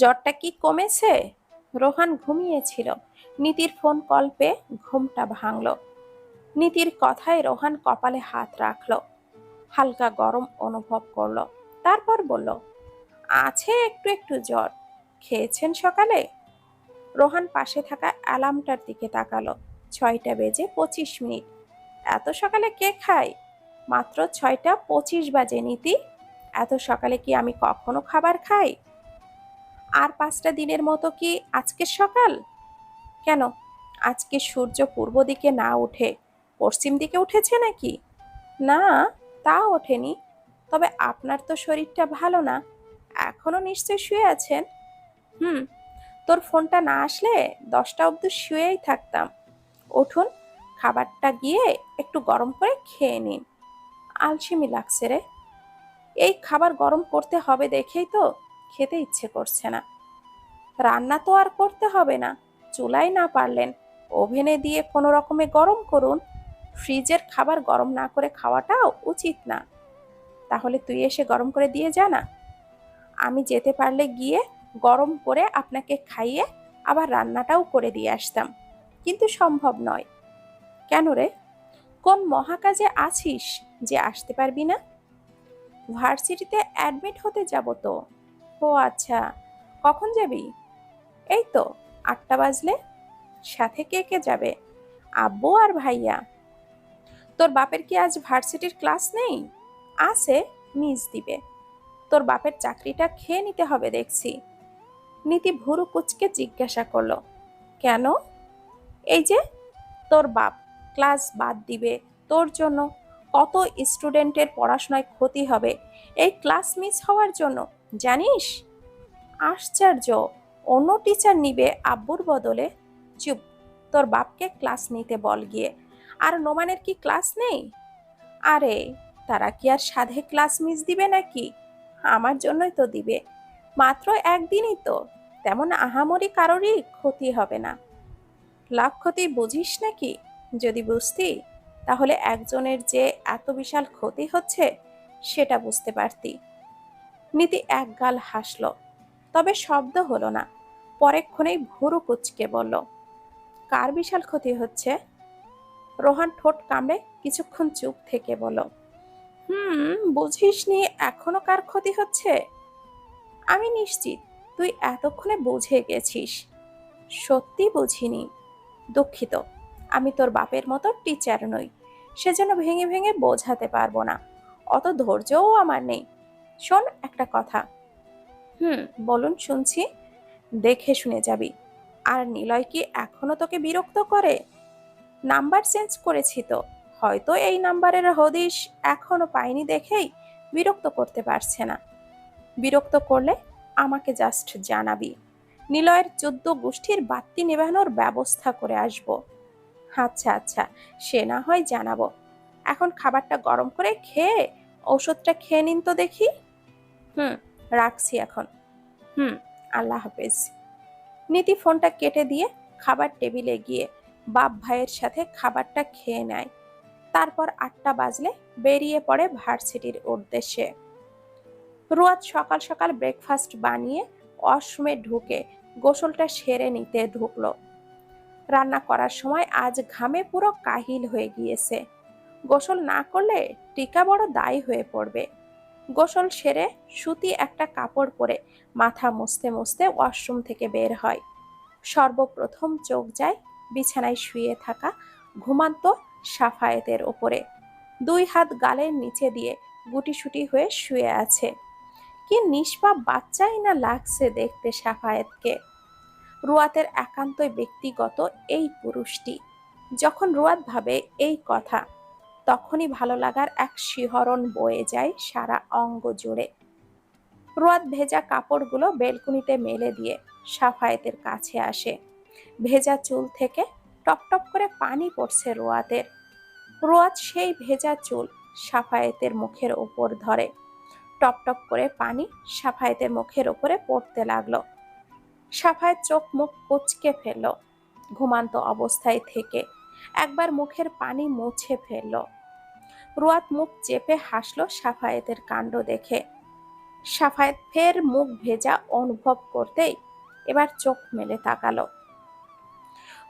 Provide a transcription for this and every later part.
জ্বরটা কি কমেছে? রোহান ঘুমিয়েছিল। নীতির ফোন কল পেয়ে ঘুমটা ভাঙল। নীতির কথায় রোহান কপালে হাত রাখল। হালকা গরম অনুভব করল। তারপর বলল, আছে একটু একটু জ্বর। খেয়েছেন সকালে? রোহান পাশে থাকা অ্যালার্মটার দিকে তাকালো। ছয়টা বেজে পঁচিশ মিনিট। এত সকালে কে খায়? মাত্র ছয়টা পঁচিশ বাজে, নীতি। এত সকালে কি আমি কখনো খাবার খাই? আর পাঁচটা দিনের মতো কি আজকের সকাল? কেন? আজকে সূর্য পূর্ব দিকে না উঠে পশ্চিম দিকে উঠেছে নাকি? না, তা ওঠেনি। তবে আপনার তো শরীরটা ভালো না। এখনও নিশ্চয় শুয়ে আছেন? হুম, তোর ফোনটা না আসলে দশটা অব্দি শুয়েই থাকতাম। উঠুন, খাবারটা গিয়ে একটু গরম করে খেয়ে নিন। আলসেমি লাগছে রে। এই খাবার গরম করতে হবে দেখেই তো। খেতে ইচ্ছে করছে না। রান্না তো আর করতে হবে না। চুলায় না পারলেন। ওভেনে দিয়ে কোনো রকমে গরম করুন। ফ্রিজের খাবার গরম না করে খাওয়াটাও উচিত না। তাহলে তুই এসে গরম করে দিয়ে যা না। আমি যেতে পারলে গিয়ে গরম করে আপনাকে খাইয়ে আবার রান্নাটাও করে দিয়ে আসতাম। কিন্তু সম্ভব নয়। কেন রে? কোন মহাকাজে আছিস যে আসতে পারবি না? ভার্সিটিতে অ্যাডমিট হতে যাব তো। ও আচ্ছা কখন যাবি? এই তো আটটা বাজলে। সাথে কে কে যাবে? আব্বু আর ভাইয়া। তোর বাপের কি আজ ভার্সিটির ক্লাস নেই? আছে মিস দিবে। তোর বাপের চাকরিটা খেয়ে নিতে হবে দেখছি। নীতি ভুরু কুচকে জিজ্ঞাসা করল, কেন? এই যে, তোর বাপ ক্লাস বাদ দিবে, তোর জন্য কত স্টুডেন্টের পড়াশোনায় ক্ষতি হবে, এই ক্লাস মিস হওয়ার জন্য জানিস? আশ্চর্য, অন্য টিচার নিবে আব্বুর বদলে। চুপ, তোর বাপকে ক্লাস নিতে বল গিয়ে। আর নোমানের কি ক্লাস নেই? আরে, তারা কি আর সাধে ক্লাস মিস দিবে নাকি? আমার জন্যই তো দিবে। মাত্র একদিনই তো, তেমন আহামরি কারোরই ক্ষতি হবে না। লাভ ক্ষতি বুঝিস নাকি? যদি বুঝতি, তাহলে একজনের যে এত বিশাল ক্ষতি হচ্ছে, সেটা বুঝতে পারতি। নীতি একগাল হাসল। তবে শব্দ হলো না। পরেক্ষণেই ভুরু কুচকে বলল, কার বিশাল ক্ষতি হচ্ছে? রোহান ঠোঁট কামড়ে কিছুক্ষণ চুপ থেকে বলল, হুম, বুঝিসনি এখনও কার ক্ষতি হচ্ছে? আমি নিশ্চিত, তুই এতক্ষণে বুঝে গেছিস। সত্যি বুঝিনি। দুঃখিত, আমি তোর বাপের মতো টিচার নই। সেজন্য ভেঙে ভেঙে বোঝাতে পারব না। অত ধৈর্যও আমার নেই। শোন একটা কথা। হুম। বলুন শুনছি দেখে শুনে যাবি। আর নিলয় কি এখনও তোকে বিরক্ত করে? নাম্বার চেঞ্জ করেছি তো হয়তো এই নাম্বারের হদিশ এখনও পাইনি দেখেই বিরক্ত করতে পারছে না। বিরক্ত করলে আমাকে জাস্ট জানাবি। নিলয়ের চোদ্দ গোষ্ঠীর বাত্তি নেভানোর ব্যবস্থা করে আসব। আচ্ছা আচ্ছা সে না হয় জানাব। এখন খাবারটা গরম করে খেয়ে ওষুধটা খেয়ে নিন তো দেখি। হুম। রাখছি এখন। হুম। আল্লাহ হাফেজ। নীতি ফোনটা কেটে দিয়ে খাবার টেবিলে গিয়ে বাপ ভাইয়ের সাথে খাবারটা খেয়ে নেয়। তারপর আটটা বাজলে বেরিয়ে পড়ে ভার্সিটির উদ্দেশ্যে। রুয়াদ সকাল সকাল ব্রেকফাস্ট বানিয়ে ওয়াশরুমে ঢুকে গোসলটা সেরে নিতে ঢুকলো। রান্না করার সময় আজ ঘামে পুরো কাহিল হয়ে গিয়েছে। গোসল না করলে টিকা বড় দায়ী হয়ে পড়বে। গোসল সেরে সুতি একটা কাপড় পরে মাথা মুছতে মুছতে ওয়াশরুম থেকে বের হয়। সর্বপ্রথম চোখ যায় বিছানায় শুয়ে থাকা ঘুমান্ত সাফায়েতের ওপরে। দুই হাত গালের নিচে দিয়ে গুটিসুটি হয়ে শুয়ে আছে। কি নিষ্পাপ বাচ্চাই না লাগছে দেখতে সাফায়েতকে। রুয়াতের একান্তই ব্যক্তিগত এই পুরুষটি। যখন রুয়াত ভাবে এই কথা তখনই ভালো লাগার এক শিহরণ বয়ে যায় সারা অঙ্গ জুড়ে। রোয়াদ ভেজা কাপড়গুলো বেলকুনিতে মেলে দিয়ে সাফায়েতের কাছে আসে। ভেজা চুল থেকে টপটপ করে পানি পড়ছে রোয়াতের রোয়াত সেই ভেজা চুল সাফায়েতের মুখের ওপর ধরে। টপটপ করে পানি সাফায়েতের মুখের ওপরে পড়তে লাগল। সাফায়েত চোখ মুখ কুচকে ফেলল। ঘুমান্ত অবস্থায় থেকে একবার মুখের পানি মুছে ফেলল। রুয়াত মুখ চেপে হাসলো সাফায়েতের কাণ্ড দেখে। সাফায়েত ফের মুখ ভেজা অনুভব করতেই এবার চোখ মেলে তাকালো।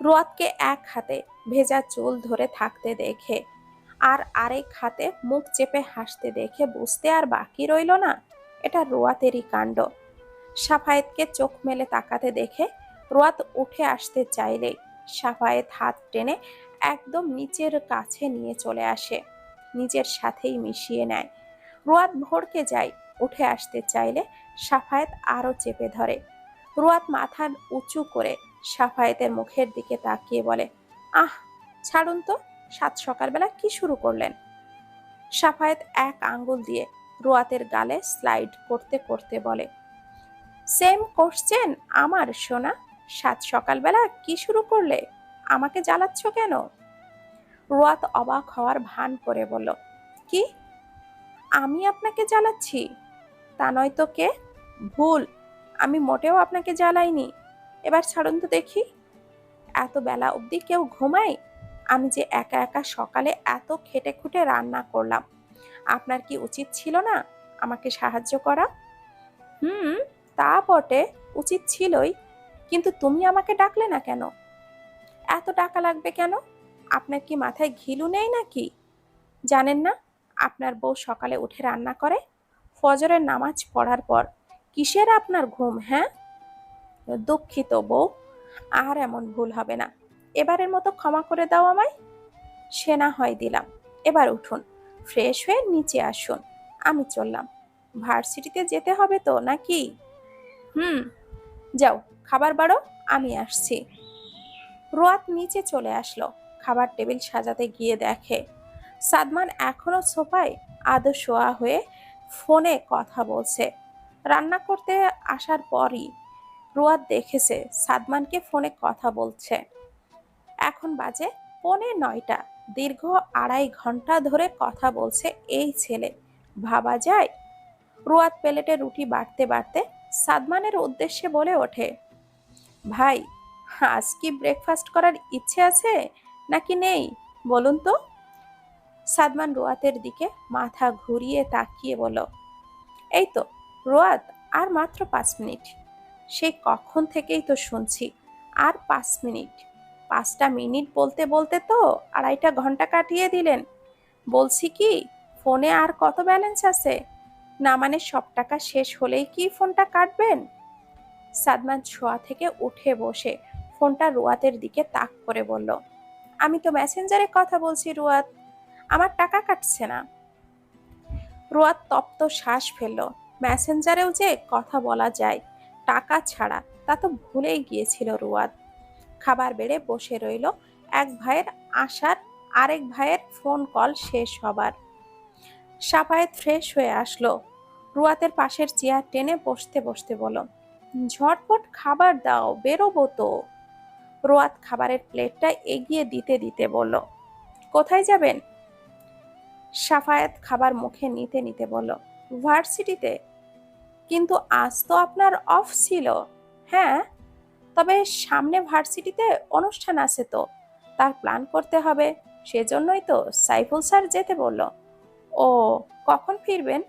রোয়াতকে এক হাতে ভেজা চুল ধরে থাকতে দেখে আর আরেক হাতে মুখ চেপে হাসতে দেখে বুঝতে আর বাকি রইল না, এটা রোয়াতেরই কাণ্ড। সাফায়েতকে চোখ মেলে তাকাতে দেখে রোয়াত উঠে আসতে চাইলে সাফায়েত হাত টেনে একদম নিচের কাছে নিয়ে চলে আসে। নিজের সাথেই মিশিয়ে নেয়। রোয়াত ভড়কে যায়, উঠে আসতে চাইলে সাফায়েত আরও চেপে ধরে। রোয়াত মাথা উঁচু করে সাফায়েতের মুখের দিকে তাকিয়ে বলে, আহ, ছাড়ুন তো, সাত সকালবেলা কি শুরু করলেন? সাফায়েত এক আঙ্গুল দিয়ে রোয়াতের গালে স্লাইড করতে করতে বলে, সেম কোশ্চেন আমার, সোনা। সাত সকালবেলা কি শুরু করলে? আমাকে জ্বালাচ্ছ কেন? রোয়াত অবাক হওয়ার ভান করে বলল, কি? আমি আপনাকে জ্বালাচ্ছি? তা নয় তো কে? ভুল, আমি মোটেও আপনাকে জ্বালাইনি। এবার ছাড়ুন তো দেখি। এত বেলা অবধি কেউ ঘুমায়? আমি যে একা একা সকালে এত খেটে খুঁটে রান্না করলাম, আপনার কি উচিত ছিল না আমাকে সাহায্য করা? হুম, তা বটে, উচিত ছিলই। কিন্তু তুমি আমাকে ডাকলে না কেন? এত টাকা লাগবে কেন? আপনার কি মাথায় ঘিলু নেই নাকি? জানেন না, আপনার বউ সকালে উঠে রান্না করে, ফজরের নামাজ পড়ার পর কিসের আপনার ঘুম হ্যাঁ? দুঃখিত বউ, আর এমন ভুল হবে না। এবারের মতো ক্ষমা করে দাও আমায়। সে না হয় দিলাম। এবার উঠুন, ফ্রেশ হয়ে নিচে আসুন। আমি চললাম। ভার্সিটিতে যেতে হবে তো, নাকি? হুম, যাও। খাবার বাড়ো, আমি আসছি। রোয়াত নিচে চলে আসলো, খাবার টেবিল সাজাতে গিয়ে দেখে। সাদমান এখনও সোফায় আদো শোয়া হয়ে ফোনে কথা বলছে। রান্না করতে আসার পরই রোয়াত দেখেছে সাদমানকে ফোনে কথা বলছে। এখন বাজে পৌনে নয়টা, দীর্ঘ আড়াই ঘণ্টা ধরে কথা বলছে এই ছেলে। ভাবা যায়? রোয়াত প্লেটে রুটি বাড়তে বাড়তে সাদমানের উদ্দেশ্যে বলে ওঠে ভাই, আজ কি ব্রেকফাস্ট করার ইচ্ছে আছে? নাকি নেই? বলুন তো। সাদমান রোয়াতের দিকে মাথা ঘুরিয়ে তাকিয়ে বলল, এই তো, রোয়াত, আর মাত্র পাঁচ মিনিট। সেই কখন থেকেই তো শুনছি, আর পাঁচ মিনিট। পাঁচটা মিনিট বলতে বলতে তো আড়াইটা ঘণ্টা কাটিয়ে দিলেন। বলছি কি, ফোনে আর কত ব্যালেন্স আছে? না মানে সব টাকা শেষ হলেই কি ফোনটা কাটবেন? সাদমান ছোঁয়া থেকে উঠে বসে ফোনটা রুয়াতের দিকে তাক করে বলল, আমি তো মেসেঞ্জারে কথা বলছি রুয়াত, আমার টাকা কাটছে না। রুয়াত তপ্ত শ্বাস ফেলল, মেসেঞ্জারেও যে কথা বলা যায়, টাকা ছাড়া, তা তো ভুলেই গিয়েছিল রুয়াত। খাবার বেড়ে বসে রইল, এক ভাইয়ের আসার আরেক ভাইয়ের ফোন কল শেষ হবার। সাফায়েত ফ্রেশ হয়ে আসলো, রুয়াতের পাশের চেয়ার টেনে বসতে বসতে বলো ঝটপট খাবার দাও, বেরোবো তো। রোয়াত খাবারের প্লেটটা এগিয়ে দিতে দিতে বলল, কোথায় যাবেন? সাফায়াত খাবার মুখে নিতে নিতে বলল, ভার্সিটিতে। কিন্তু আজ তো আপনার অফ ছিল। হ্যাঁ তবে সামনে ভার্সিটিতে অনুষ্ঠান আছে তো। তার প্ল্যান করতে হবে। সেজন্যই তো সাইফুল স্যার যেতে বলল। ও, কখন ফিরবেন?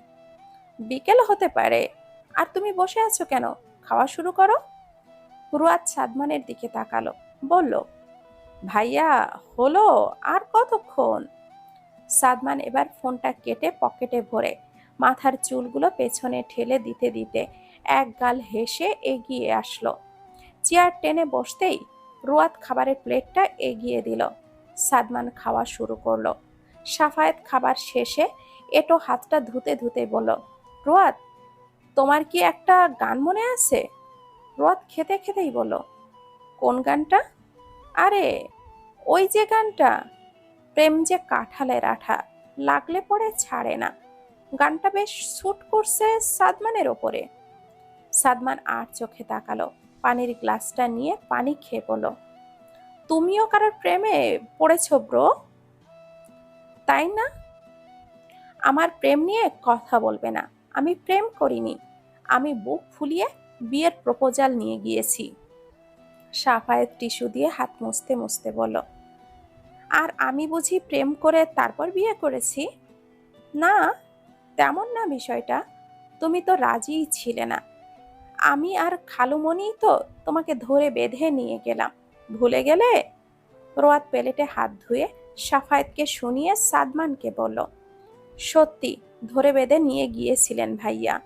বিকেল হতে পারে। আর তুমি বসে আছো কেন? খাওয়া শুরু করো। রুয়াত সাদমানের দিকে তাকালো, বলল, ভাইয়া, হলো? আর কতক্ষণ? সাদমান এবার ফোনটা কেটে পকেটে ভরে মাথার চুলগুলো পেছনে ঠেলে দিতে দিতে এক গাল হেসে এগিয়ে আসলো। চেয়ার টেনে বসতেই রুয়াত খাবারের প্লেটটা এগিয়ে দিল। সাদমান খাওয়া শুরু করল। সাফায়েত খাবার শেষে এটো হাতটা ধুতে ধুতে বলল, রোয়াত তোমার কি একটা গান মনে আছে? রথ খেতে খেতেই বলল, কোন গানটা? আরে, ওই যে গানটা। প্রেম যে কাঁঠালের আঠা, লাগলে পরে ছাড়ে না। গানটা বেশ স্যুট করছে সাদমানের ওপরে। সাদমান আর চোখে তাকালো, পানির গ্লাসটা নিয়ে পানি খেয়ে বলল, তুমিও কারোর প্রেমে পড়েছ ব্রো? তাই না? আমার প্রেম নিয়ে কথা বলবে না। আমি প্রেম করিনি। আমি বুক ফুলিয়ে বিয়ের প্রপোজাল নিয়ে গিয়েছি। সাফায়েত টিস্যু দিয়ে হাত মুছতে মুছতে বলল, আর আমি বুঝি প্রেম করে তারপর বিয়ে করেছি? না, তেমন না বিষয়টা। তুমি তো রাজিই ছিলে না। আমি আর খালুমণি তো তোমাকে ধরে বেঁধে নিয়ে গেলাম। ভুলে গেলে? রোয়াত প্লেটে হাত ধুয়ে সাফায়েতকে শুনিয়ে সাদমানকে বলল, সত্যি ধরে বেঁধে নিয়ে গিয়েছিলেন ভাইয়া।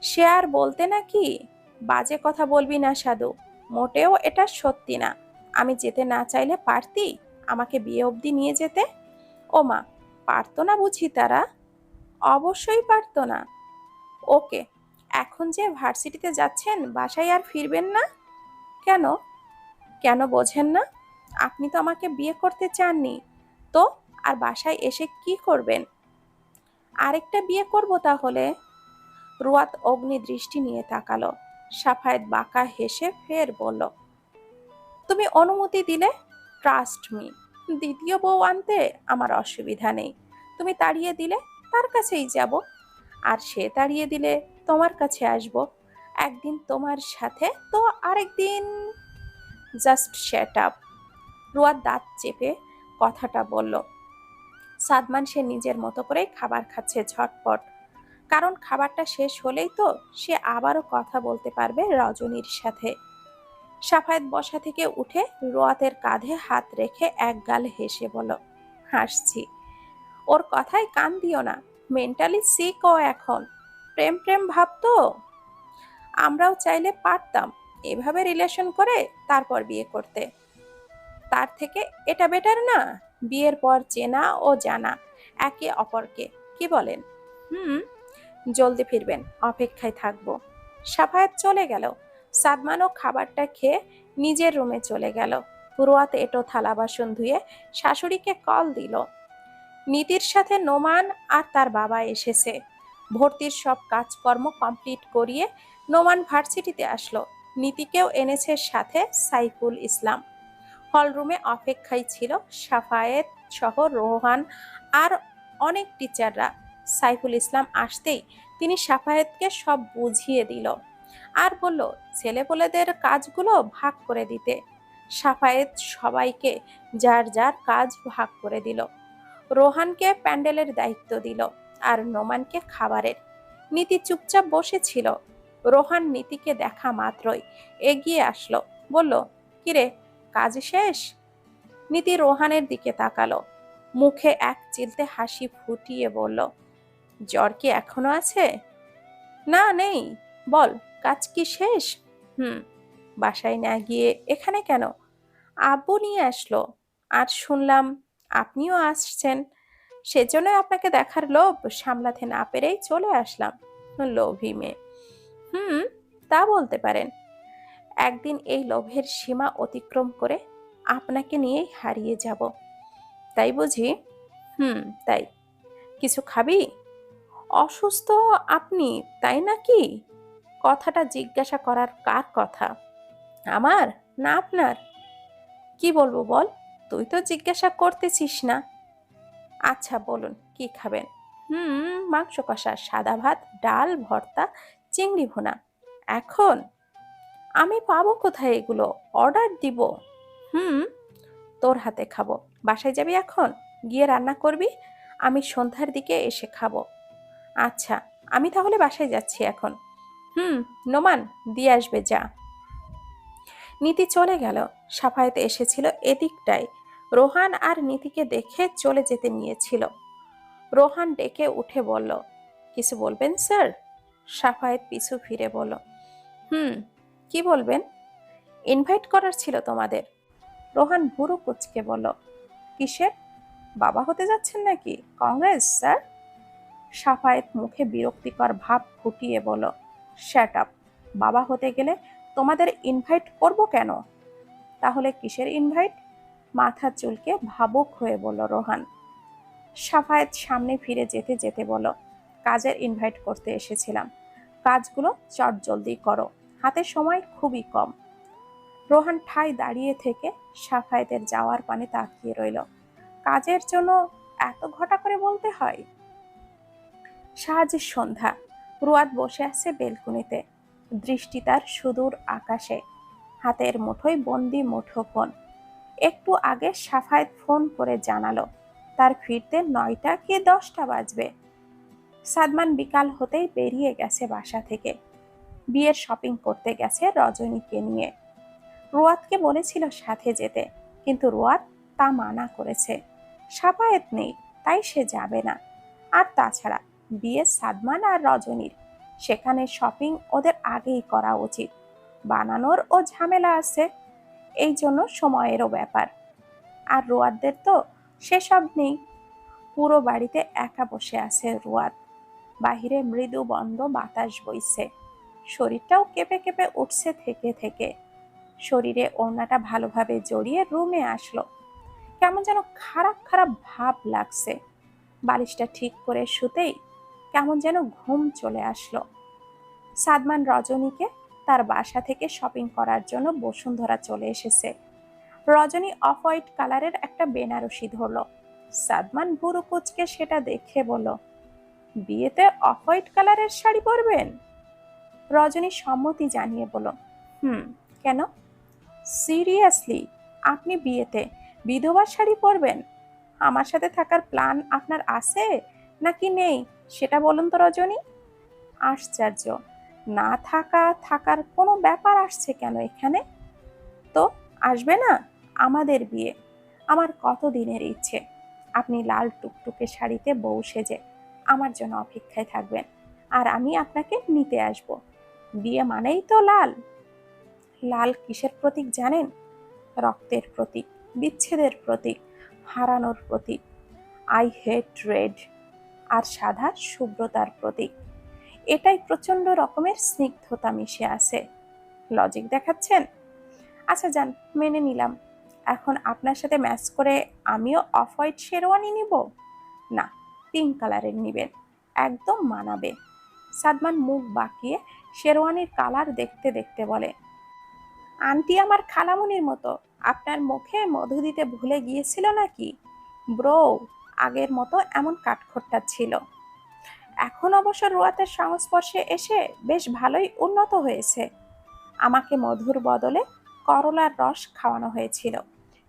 সে আর বলতে নাকি? বাজে কথা বলবি না সাধু। মোটেও এটা সত্যি না। আমি যেতে না চাইলে পারতি? আমাকে বিয়ে অবধি নিয়ে যেতে? ও মা পারতো না বুঝি তারা? অবশ্যই পারতো না। ওকে, এখন যে ভার্সিটিতে যাচ্ছেন, বাসায় আর ফিরবেন না? কেন? কেন বোঝেন না? আপনি তো আমাকে বিয়ে করতে চাননি। তো, আর বাসায় এসে কি করবেন? আরেকটা বিয়ে করব তাহলে? রুয়াত অগ্নি দৃষ্টি নিয়ে তাকালো। সাফায়েত বাঁকা হেসে ফের বলল, তুমি অনুমতি দিলে? ট্রাস্ট মি দ্বিতীয় বউ আনতে আমার অসুবিধা নেই। তুমি তাড়িয়ে দিলে, তার কাছেই যাব। আর সে তাড়িয়ে দিলে, তোমার কাছে আসব। একদিন তোমার সাথে তো আরেকদিন জাস্ট শ্যাট আপ রুয়ার দাঁত চেপে কথাটা বলল সাদমান সে নিজের মতো করেই খাবার খাচ্ছে ঝটপট। কারণ খাবারটা শেষ হলেই তো সে আবারও কথা বলতে পারবে রজনীর সাথে। সাফায়েত বসা থেকে উঠে রোয়াতের কাঁধে হাত রেখে এক গাল হেসে বলল, হাসছি। ওর কথায় কান দিও না। মেন্টালি সিক ও এখন। প্রেম প্রেম ভাবতো আমরাও চাইলে পারতাম এভাবে রিলেশন করে তারপর বিয়ে করতে। তার থেকে এটা বেটার না? বিয়ের পর চেনা ও জানা, একে অপরকে। কি বলেন? হুম, জলদি ফিরবেন, অপেক্ষায় থাকব। সাফায়াত চলে গেল। সাদমানও খাবারটা খেয়ে নিজের রুমে চলে গেল। পুরোয়াতে এটো থালা বাসন ধুয়ে শাশুড়িকে কল দিল। নীতির সাথে নোমান আর তার বাবা এসেছে। ভর্তির সব কাজকর্ম কমপ্লিট করিয়ে নোমান ভার্সিটিতে আসলো। নীতিকেও এনেছে সাথে সাইফুল ইসলাম। হলরুমে অপেক্ষায় ছিল সাফায়েত সহ রোহান আর অনেক টিচাররা। সাইফুল ইসলাম আসতেই তিনি সাফায়েতকে সব বুঝিয়ে দিল আর বলল, ছেলেপোলেদের কাজগুলো ভাগ করে দিতে। সাফায়েত সবাইকে যার যার কাজ ভাগ করে দিল। রোহানকে প্যান্ডেলের দায়িত্ব দিল আর নোমানকে খাবারের। নীতি চুপচাপ বসেছিল। রোহান নীতিকে দেখা মাত্রই এগিয়ে আসলো। বলল, কিরে কাজ শেষ? নীতি রোহানের দিকে তাকালো। মুখে এক চিলতে হাসি ফুটিয়ে বলল, জ্বর কি এখনও আছে? না, নেই। বল, কাজ কি শেষ? হুম। বাসায় না গিয়ে এখানে কেন? আব্বু নিয়ে আসলো। আর শুনলাম আপনিও আসছেন। সেজন্য আপনাকে দেখার লোভ। সামলাতে না পেরেই চলে আসলাম। লোভী মেয়ে। হুম, তা বলতে পারেন। একদিন এই লোভের সীমা অতিক্রম করে আপনাকে নিয়েই হারিয়ে যাব। তাই বুঝি? হুম, তাই। কিছু খাবি? অসুস্থ আপনি, তাই নাকি? কথাটা জিজ্ঞাসা করার কার কথা? আমার না আপনার? কি বলব বল? তুই তো জিজ্ঞাসা করতেছিস না। আচ্ছা বলুন, কি খাবেন? হুম, মাংস কষা, সাদা ভাত, ডাল, ভর্তা, চিংড়ি ভুনা। এখন? আমি পাবো কোথায় এগুলো? অর্ডার দিব। হুম, তোর হাতে খাব। বাসায় যাবি এখন? গিয়ে রান্না করবি? আমি সন্ধ্যার দিকে এসে খাব। আচ্ছা আমি তাহলে বাসায় যাচ্ছি এখন। হুম, নোমান, দিয়ে আসবে, যা। নীতি চলে গেল। সাফায়েত এসেছিল এদিকটায়। রোহান আর নীতিকে দেখে চলে যেতে নিয়েছিল। রোহান ডেকে উঠে বলল, কিছু বলবেন, স্যার? সাফায়েত পিছু ফিরে বলল, হুম কি বলবেন? ইনভাইট করার ছিল তোমাদের। রোহান ভুরু কুচকে বলল, কিসের? বাবা হতে যাচ্ছেন নাকি? কংগ্রেস স্যার সাফায়েত মুখে বিরক্তিকর ভাব ফুটিয়ে বলল শ্যাট আপ বাবা হতে গেলে তোমাদের ইনভাইট করব কেন? তাহলে কিসের ইনভাইট মাথা চুলকে ভাবুক হয়ে বলল রোহান। সাফায়েত সামনে ফিরে যেতে যেতে বলো কাজের ইনভাইট করতে এসেছিলাম। কাজগুলো চট জলদি করো। হাতে সময় খুবই কম। রোহান ঠাই দাঁড়িয়ে থেকে সাফায়েতের যাওয়ার পানে তাকিয়ে রইল। কাজের জন্য এত ঘটা করে বলতে হয়? সাহায্যের সন্ধ্যা। রুয়াদ বসে আছে বেলকুনিতে। দৃষ্টি তার সুদূর আকাশে। হাতের মুঠোয় বন্দি মুঠোফোন একটু আগে সাফায়েত ফোন করে জানালো, তার ফিরতে নয়টা কি দশটা বাজবে? সাদমান বিকাল হতেই বেরিয়ে গেছে বাসা থেকে। বিয়ের শপিং করতে গেছে রজনীকে নিয়ে। রোয়াতকে বলেছিল সাথে যেতে, কিন্তু রোয়াত তা মানা করেছে। সাপায়েত নেই, তাই সে যাবে না। আর তাছাড়া বিয়ে সাদমান আর রজনীর, সেখানে শপিং ওদের আগেই করা উচিত। বানানোর ও ঝামেলা আছে, এই জন্য সময়েরও ব্যাপার। আর রোয়াতদের তো সেসব নেই। পুরো বাড়িতে একা বসে আছে রোয়াত। বাহিরে মৃদু বন্ধ বাতাস বইছে। শরীরটাও কেঁপে কেঁপে উঠছে থেকে থেকে। শরীরে ওড়নাটা ভালোভাবে জড়িয়ে রুমে আসলো। কেমন যেন খারাপ খারাপ ভাব লাগছে। বালিশটা ঠিক করে শুতেই কেমন যেন ঘুম চলে আসলো। সাদমান রজনীকে তার বাসা থেকে শপিং করার জন্য বসুন্ধরা চলে এসেছে। রজনী অফ হোয়াইট কালারের একটা বেনারসি ধরলো। সাদমান বুড়ো কুচকে সেটা দেখে বলল, বিয়েতে অফ হোয়াইট কালারের শাড়ি পরবেন? রজনী সম্মতি জানিয়ে বলল, হুম, কেন? সিরিয়াসলি, আপনি বিয়েতে বিধবার শাড়ি পরবেন? আমার সাথে থাকার প্ল্যান আপনার আছে? নাকি নেই? সেটা বলুন তো রজনী। আশ্চর্য, না থাকা, থাকার কোনো ব্যাপার আসছে কেন এখানে? তো, আসবে না? আমাদের বিয়ে। আমার কত দিনের ইচ্ছে? আপনি লাল টুকটুকে শাড়িতে বউ সেজে আমার জন্য অপেক্ষায় থাকবেন। আর আমি আপনাকে নিতে আসব। বিয়ে মানেই তো লাল। লাল কিসের প্রতীক জানেন? রক্তের প্রতীক, বিচ্ছেদের প্রতীক, হারানোর প্রতীক। আই হেট রেড, আর সাদা শুভ্রতার প্রতীক। এটাই প্রচণ্ড রকমের স্নিগ্ধতা মিশে আছে। লজিক দেখাচ্ছেন? আচ্ছা যান, মেনে নিলাম। এখন আপনার সাথে ম্যাচ করে আমিও অফ হোয়াইট শেরওয়ানি নিব? না, পিঙ্ক কালারের নিবেন। একদম মানাবে। সাদমান মুখ বাঁকিয়ে শেরওয়ানির কালার দেখতে দেখতে বলে, আন্টি আমার খালামনির মতো, আপনার মুখে মধু দিতে ভুলে গিয়েছিল নাকি? ব্রো, আগের মতো এমন কাঠখোট্টা ছিল। এখন অবশ্য রোয়াতের সংস্পর্শে এসে বেশ ভালোই উন্নত হয়েছে। আমাকে মধুর বদলে করলার রস খাওয়ানো হয়েছিল।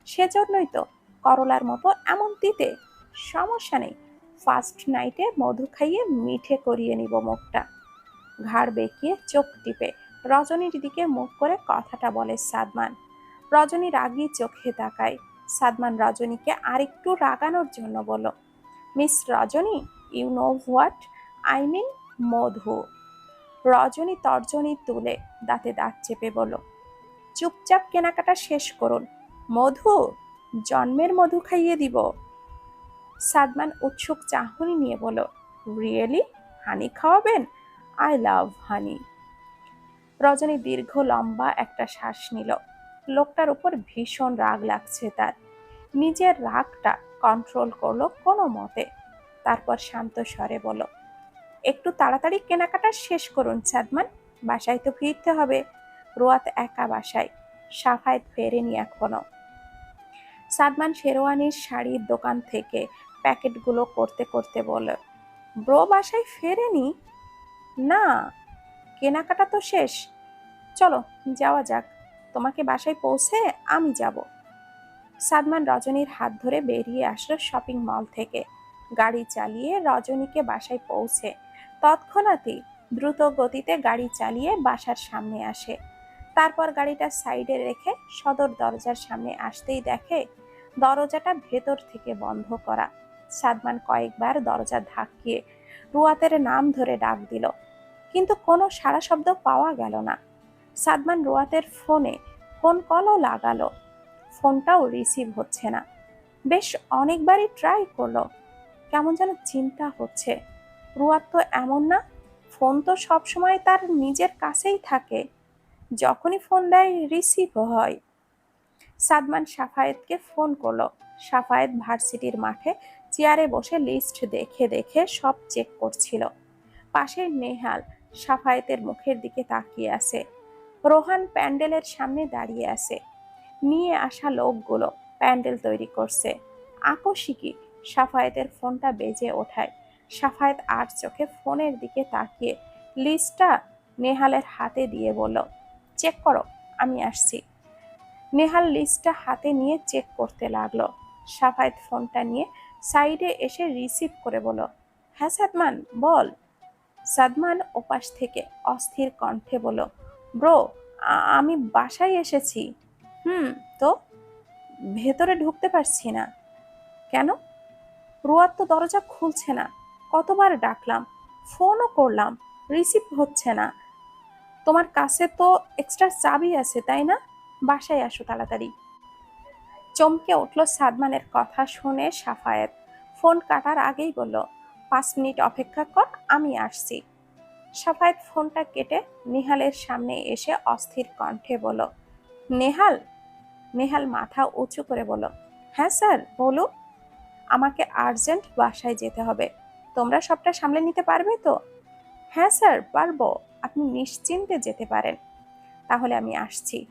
সেজন্যই তো করলার মতো এমন দিতে সমস্যা নেই। ফার্স্ট নাইটে মধু খাইয়ে মিঠে করিয়ে নিব মুখটা। ঘাড় বেঁকিয়ে চোখ টিপে। রজনীর দিকে মুখ করে কথাটা বলে সাদমান। রজনী রাগি চোখে তাকায়। সাদমান রজনীকে আরেকটু রাগানোর জন্য বলল, miss Rajani you know what I mean মধু। রজনী তর্জনী তুলে দাঁতে দাঁত চেপে বলল, চুপচাপ কেনাকাটা শেষ করুন। মধু? জন্মের মধু খাইয়ে দিব। সাদমান উৎসুক চাহনি নিয়ে বলল রিয়েলি হানি খাওয়াবেন? আই লাভ হানি রজনী দীর্ঘ লম্বা একটা শ্বাস নিল। লোকটার উপর ভীষণ রাগ লাগছে তার। নিজের রাগটা কন্ট্রোল করল কোনো মতে। তারপর শান্ত স্বরে বলল, একটু তাড়াতাড়ি কেনাকাটা শেষ করুন সাদমান, বাসায় তো ফিরতে হবে। রোয়াত একা বাসায়, সাফায়েত ফেরেনি এখনও। সাদমান শেরওয়ানির শাড়ির দোকান থেকে প্যাকেটগুলো করতে করতে বলে, ব্রো বাসায় ফেরেনি? না, কেনাকাটা তো শেষ। চলো, যাওয়া যাক। তোমাকে বাসায় পৌঁছে আমি যাব। সাদমান রজনীর হাত ধরে বেরিয়ে আসলো শপিং মল থেকে। গাড়ি চালিয়ে রজনীকে বাসায় পৌঁছে। তৎক্ষণাৎই দ্রুত গতিতে গাড়ি চালিয়ে বাসার সামনে আসে। তারপর গাড়িটা সাইডে রেখে সদর দরজার সামনে আসতেই দেখে দরজাটা ভেতর থেকে বন্ধ করা। সাদমান কয়েকবার দরজা ধাক্কিয়ে রুয়াতের নাম ধরে ডাক দিল। কিন্তু কোনো সারা শব্দ পাওয়া গেল না। সাদমান রুয়াতের ফোনে ফোন কলও লাগালো। ফোনটাও রিসিভ হচ্ছে না। বেশ অনেকবারই ট্রাই করল। কেমন যেন চিন্তা হচ্ছে। রুয়াত তো এমন না, ফোন তো সবসময় তার নিজের কাছেই থাকে। যখনই ফোন দেয়, রিসিভ হয়। সাদমান সাফায়েতকে ফোন করল। সাফায়েত ভার্সিটির মাঠে চেয়ারে বসে লিস্ট দেখে দেখে সব চেক করছিল। পাশের নেহাল সাফায়েতের মুখের দিকে তাকিয়ে আছে। রোহান প্যান্ডেলের সামনে দাঁড়িয়ে আছে। নিয়ে আসা লোকগুলো প্যান্ডেল তৈরি করছে। আকস্মিকই সাফায়েতের ফোনটা বেজে ওঠায়। সাফায়েত আর চোখে ফোনের দিকে তাকিয়ে লিস্টটা নেহালের হাতে দিয়ে বলল চেক করো, আমি আসছি। নেহাল লিস্টটা হাতে নিয়ে চেক করতে লাগল। সাফায়েত ফোনটা নিয়ে সাইডে এসে রিসিভ করে বলো হ্যাঁ সাদমান, বল। সাদমান ওপাশ থেকে অস্থির কণ্ঠে বলো, ব্রো আমি বাসায় এসেছি। হুম, তো? ভেতরে ঢুকতে পারছি না। কেন? রুয়ার তো দরজা খুলছে না। কতবার ডাকলাম, ফোনও করলাম, রিসিভ হচ্ছে না। তোমার কাছে তো এক্সট্রা চাবি আছে, তাই না? বাসায় আসো তাড়াতাড়ি। চমকে উঠল সাদমানের কথা শুনে সাফায়েত। ফোন কাটার আগেই বলল, পাঁচ মিনিট অপেক্ষা কর, আমি আসছি। সাফায়েত ফোনটা কেটে নেহালের সামনে এসে অস্থির কণ্ঠে বলল, নেহাল? নেহাল মাথা উঁচু করে বলল হ্যাঁ স্যার, বলুন। আমাকে আর্জেন্ট বাসায় যেতে হবে। তোমরা সবটা সামলে নিতে পারবে তো? হ্যাঁ স্যার, পারব। আপনি নিশ্চিন্তে যেতে পারেন। তাহলে আমি আসছি।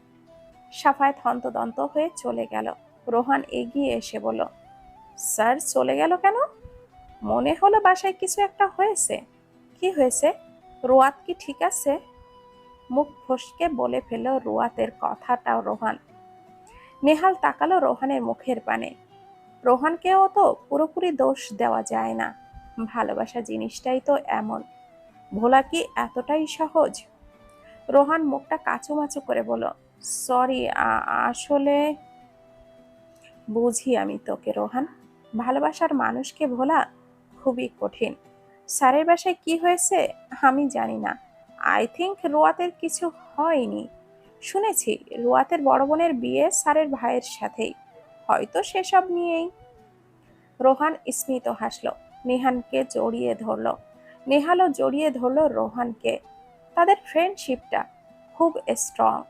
সাফায়েত হন্তদন্ত হয়ে চলে গেল। রোহান এগিয়ে এসে বলল, স্যার, চলে গেল কেন? মনে হলো বাসায় কিছু একটা হয়েছে। কি হয়েছে? রোয়াত কি ঠিক আছে? মুখ ফসকে বলে ফেলল রোয়াতের কথাটাও রোহান। নেহাল তাকালো রোহানের মুখের পানে। রোহানকেও তো পুরোপুরি দোষ দেওয়া যায় না। ভালোবাসা জিনিসটাই তো এমন। ভোলা কি এতটাই সহজ? রোহান মুখটা কাচুমাচু করে বলো সরি আসলে বুঝি আমি তোকে, রোহান। ভালোবাসার মানুষকে ভোলা খুবই কঠিন। স্যারের বাসায় কি হয়েছে আমি জানি না। আই থিঙ্ক রোয়াতের কিছু হয়নি। শুনেছি রোয়াতের বড় বোনের বিয়ে স্যারের ভাইয়ের সাথেই। হয়তো সেসব নিয়েই। রোহান স্মিত হাসল। নেহানকে জড়িয়ে ধরল। নেহালও জড়িয়ে ধরল রোহানকে। তাদের ফ্রেন্ডশিপটা খুব স্ট্রং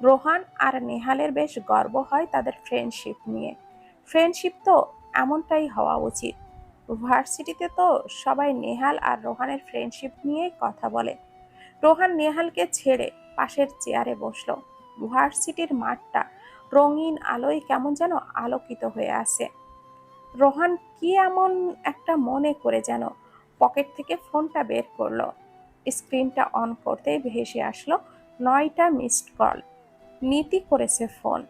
রোহান আর নেহালের বেশ গর্ব হয় তাদের ফ্রেন্ডশিপ নিয়ে। ফ্রেন্ডশিপ তো এমনটাই হওয়া উচিত। ভার্সিটিতে তো সবাই নেহাল আর রোহানের ফ্রেন্ডশিপ নিয়েই কথা বলে। রোহান নেহালকে ছেড়ে পাশের চেয়ারে বসল। ভার্সিটির মাঠটা রঙিন আলোয় কেমন যেন আলোকিত হয়ে আছে। রোহান কি এমন একটা মনে করে যেন পকেট থেকে ফোনটা বের করল। স্ক্রিনটা অন করতেই ভেসে আসলো নয়টা মিসড কল নীতি করেছে ফোন।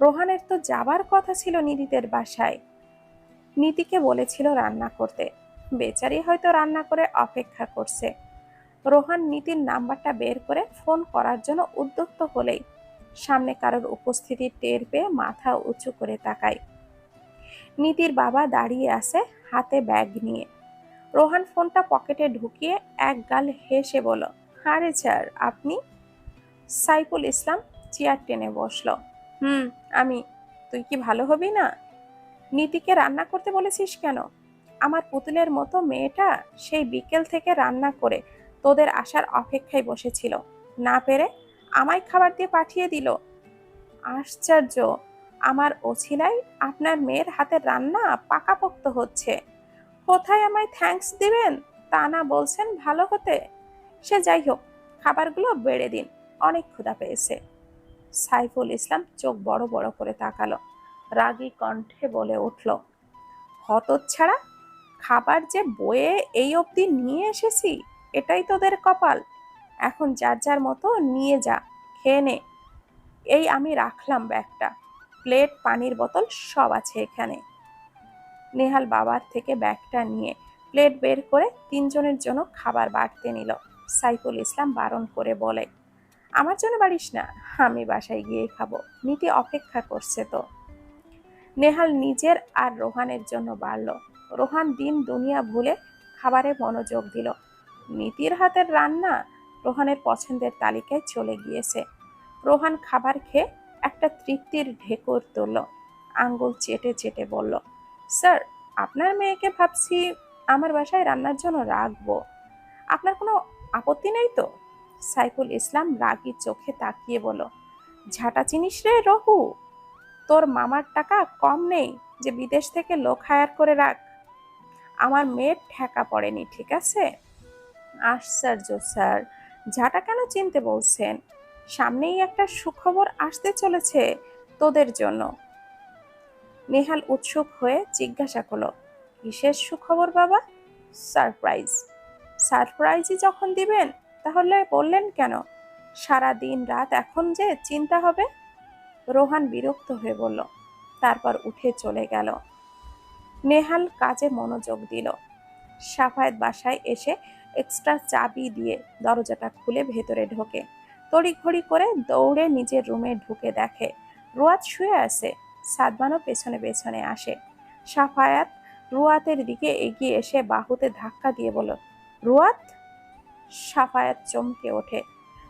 রোহানের তো যাবার কথা ছিল নিধিদের বাসায়। নীতিকে বলেছিল রান্না করতে। বেচারি হয়তো রান্না করে অপেক্ষা করছে। রোহান নীতির নাম্বারটা বের করে ফোন করার জন্য উদ্যুক্ত হলেই সামনে কারোর উপস্থিতি টের পেয়ে মাথা উঁচু করে তাকায়। নীতির বাবা দাঁড়িয়ে আছে হাতে ব্যাগ নিয়ে। রোহান ফোনটা পকেটে ঢুকিয়ে এক গাল হেসে বলল, আরে স্যার, আপনি? সাইফুল ইসলাম চেয়ার টেনে বসল। হুম, আমি। তুই কি ভালো হবি না? নীতিকে রান্না করতে বলেছিস কেন? আমার পুতুলের মতো মেয়েটা সেই বিকেল থেকে রান্না করে তোদের আসার অপেক্ষায় বসেছিল। না পেরে আমায় খাবার দিয়ে পাঠিয়ে দিল। আশ্চর্য! আমার ওছিলাই আপনার মেয়ের হাতের রান্না পাকাপোক্ত হচ্ছে। কোথায় আমায় থ্যাঙ্কস দিবেন? তা না বলছেন ভালো হতে। সে যাই হোক, খাবারগুলো বেড়ে দিন। অনেক ক্ষুধা পেয়েছে। সাইফুল ইসলাম চোখ বড় বড় করে তাকালো। রাগী কণ্ঠে বলে উঠল, হতচ্ছাড়া? খাবার যে বয়ে এই অবধি নিয়ে এসেছি, এটাই তোদের কপাল। এখন যার যার মতো নিয়ে যা, খেয়ে নে। এই আমি রাখলাম ব্যাগটা। প্লেট, পানির বোতল সব আছে এখানে নেহাল বাবার থেকে ব্যাগটা নিয়ে প্লেট বের করে তিনজনের জন্য খাবার বাড়তে নিল। সাইফুল ইসলাম বারণ করে বলে আমার জন্য বাড়িস না, আমি বাসায় গিয়ে খাব। নীতি অপেক্ষা করছে তো। নেহাল নিজের আর রোহানের জন্য বাড়ল। রোহান দিন দুনিয়া ভুলে খাবারে মনোযোগ দিল। নীতির হাতের রান্না রোহানের পছন্দের তালিকায় চলে গিয়েছে। রোহান খাবার খেয়ে একটা তৃপ্তির ঢেকুর তুলল। আঙ্গুল চেটে চেটে বলল, স্যার, আপনার মেয়েকে ভাবছি আমার বাসায় রান্নার জন্য রাখব। আপনার কোনো আপত্তি নেই তো? সাইফুল ইসলাম রাগী চোখে তাকিয়ে বলল, ঝাঁটা চিনিস রে রহু? তোর মামার টাকা কম নেই যে বিদেশ থেকে লোক হায়ার করে রাখ। আমার মেয়ের ঠেকা পড়েনি, ঠিক আছে? আশ্চর্য, স্যার। ঝাঁটা কেন চিনতে বলছেন? সামনেই একটা সুখবর আসতে চলেছে তোদের জন্য। নেহাল উৎসুক হয়ে জিজ্ঞাসা করল, কিসের সুখবর বাবা? সারপ্রাইজ। সারপ্রাইজই যখন দিবেন তাহলে বললেন কেন? সারা দিন রাত এখন যে চিন্তা হবে? রোহান বিরক্ত হয়ে বলল, তারপর উঠে চলে গেল। নেহাল কাজে মনোযোগ দিল। সাফায়েত বাসায় এসে এক্সট্রা চাবি দিয়ে দরজাটা খুলে ভেতরে ঢোকে। তড়িঘড়ি করে দৌড়ে নিজের রুমে ঢুকে দেখে, রুয়াত শুয়ে আছে। সাদমানও পেছনে পেছনে আসে। সাফায়াত রুয়াতের দিকে এগিয়ে এসে বাহুতে ধাক্কা দিয়ে বলল, রুয়াত? সাফায়াত চমকে ওঠে।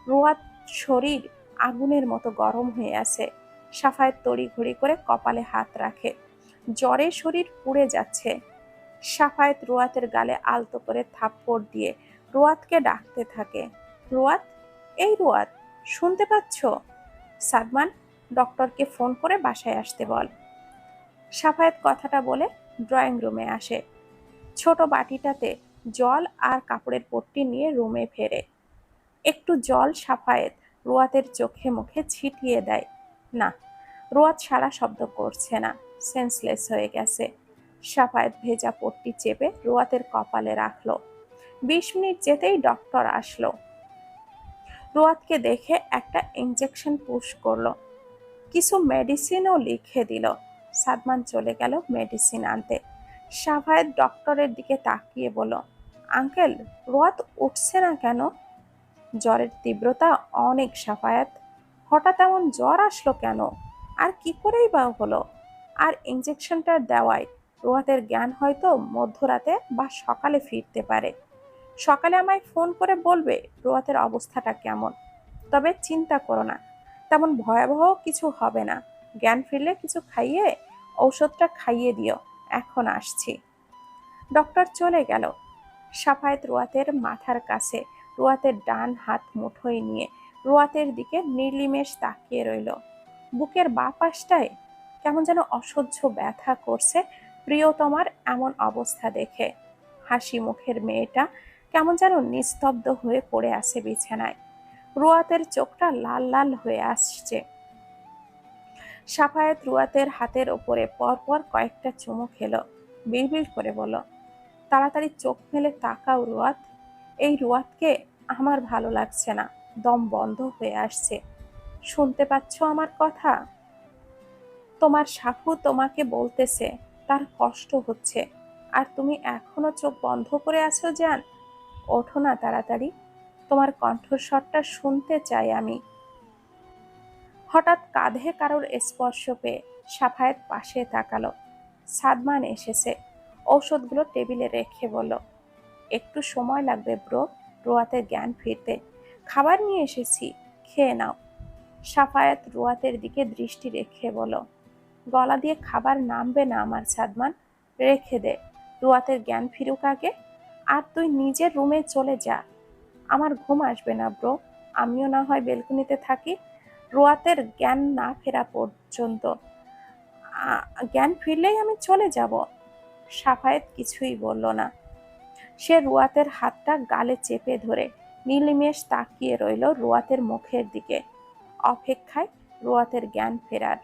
রুয়াত শরীর আগুনের মতো গরম হয়ে আছে। সাফায়াত তড়িঘড়ি করে কপালে হাত রাখে। জ্বরে শরীর পুড়ে যাচ্ছে। সাফায়েত রুয়াতের গালে আলতো করে থাপ্পড় দিয়ে রুয়াতকে ডাকতে থাকে। রুয়াত, এই রুয়াত, শুনতে পাচ্ছ? সাদমান, ডক্টরকে ফোন করে বাসায় আসতে বল। সাফায়েত কথাটা বলে ড্রয়িং রুমে আসে। ছোট বাটিটাতে জল আর কাপড়ের পট্টি নিয়ে রুমে ফেরে। একটু জল সাফায়েত রোয়াতের চোখে মুখে ছিটিয়ে দেয়। না, রুয়াত সারা শব্দ করছে না সেন্সলেস হয়ে গেছে। সাফায়েত ভেজা পট্টি চেপে রোয়াতের কপালে রাখল। বিশ মিনিট যেতেই ডক্টর আসলো। রোয়াতকে দেখে একটা ইঞ্জেকশন পুশ করল। কিছু মেডিসিনও লিখে দিল। সাদমান চলে গেল মেডিসিন আনতে। সাফায়েত ডক্টরের দিকে তাকিয়ে বলল আঙ্কেল রোয়াত উঠছে না কেন? জ্বরের তীব্রতা অনেক সাফায়াত। হঠাৎ এমন জ্বর আসলো কেন? আর কি করেই বা হলো? আর ইঞ্জেকশনটা দেওয়ায় রোয়াতের জ্ঞান হয়তো মধ্যরাতে বা সকালে ফিরতে পারে। সকালে আমায় ফোন করে বলবে রোয়াতের অবস্থাটা কেমন। তবে চিন্তা করো না, তেমন ভয়াবহ কিছু হবে না। জ্ঞান ফিরলে কিছু খাইয়ে, ঔষধটা খাইয়ে দিও। এখন আসছি। ডক্টর চলে গেল। সাফায়েত রুয়াতের মাথার কাছে, রুয়াতের ডান হাত মুঠোয় নিয়ে রুয়াতের দিকে নির্লিমেষ তাকিয়ে রইল। বুকের বা পাশটায় কেমন যেন অসহ্য ব্যথা করছে প্রিয়তমার এমন অবস্থা দেখে। হাসি মুখের মেয়েটা কেমন যেন নিস্তব্ধ হয়ে পড়ে আছে বিছানায়। রুয়াতের চোখটা লাল লাল হয়ে আসছে। সাফায়েত রুয়াতের হাতের ওপরে পরপর কয়েকটা চুমু খেলো, বিড়বিড় করে বলল তাড়াতাড়ি চোখ মেলে তাকাও রুয়াত। এই রুয়াতকে আমার ভালো লাগছে না, দম বন্ধ হয়ে আসছে। শুনতে পাচ্ছ আমার কথা? তোমার সাফু তোমাকে বলতেছে, তার কষ্ট হচ্ছে। আর তুমি এখনও চোখ বন্ধ করে আছো, জান? ওঠো না তাড়াতাড়ি। তোমার কণ্ঠস্বরটা শুনতে চাই আমি। হঠাৎ কাঁধে কারোর স্পর্শ পেয়ে সাফায়েত পাশে তাকালো। সাদমান এসেছে। ঔষধগুলো টেবিলে রেখে বলল, একটু সময় লাগবে ব্রো রোয়াতের জ্ঞান ফিরতে। খাবার নিয়ে এসেছি, খেয়ে নাও। সাফায়াত রোয়াতের দিকে দৃষ্টি রেখে বলো গলা দিয়ে খাবার নামবে না আমার সাদমান, রেখে দে। রোয়াতের জ্ঞান ফিরুক আগে, আর তুই নিজের রুমে চলে যা। আমার ঘুম আসবে না ব্রো, আমিও না হয় বেলকুনিতে থাকি। রোয়াতের জ্ঞান না ফেরা পর্যন্ত জ্ঞান ফিরলেই আমি চলে যাব। সাফায়েত কিছুই বলল না। সে রুয়াতের হাতটা গালে চেপে ধরে নীলিমেষ তাকিয়ে রইল রুয়াতের মুখের দিকে। অপেক্ষায় রুয়াতের জ্ঞান ফেরার।